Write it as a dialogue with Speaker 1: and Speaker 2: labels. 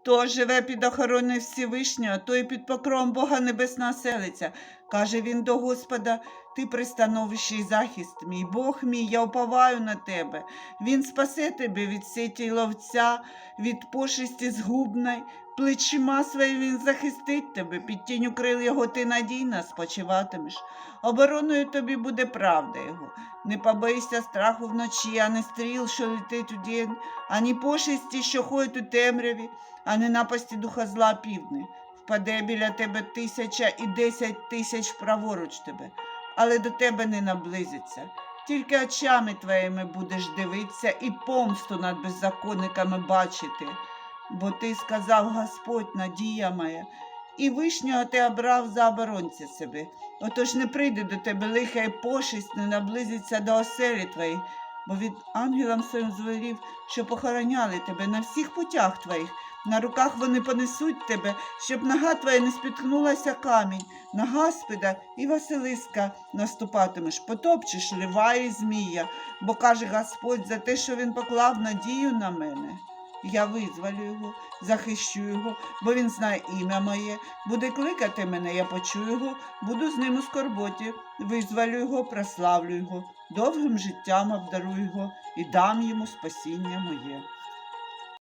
Speaker 1: Хто живе під охороною Всевишнього, той під покровом Бога Небесного селиться. Каже він до Господа, ти пристановище і захист мій, Бог мій, я уповаю на тебе. Він спасе тебе від сеті ловця, від пошесті згубної. Плечима своїм він захистить тебе, під тінню крил його ти надійно спочиватимеш. Обороною тобі буде правда його. Не побойся страху вночі, а не стріл, що летить удень, ані пошесті, що ходять у темряві, а не напасті духа зла півдни. Впаде біля тебе тисяча і десять тисяч праворуч тебе, але до тебе не наблизиться. Тільки очами твоїми будеш дивитися і помсту над беззаконниками бачити. Бо ти сказав Господь, надія моя, і вишнього ти обрав за оборонця себе. Отож не прийде до тебе лиха і пошесть, не наблизиться до оселі твоїх, бо від ангелам своїм звелів, що похороняли тебе на всіх путях твоїх. На руках вони понесуть тебе, щоб нога твоя не спіткнулася камінь. На Гаспіда і Василиска наступатимеш, потопчеш лива і змія, бо каже Господь за те, що він поклав надію на мене. Я визволю його, захищу його, бо він знає ім'я моє, буде кликати мене, я почую його, буду з ним у скорботі, визволю його, прославлю його, довгим життям обдарую його і дам йому спасіння моє.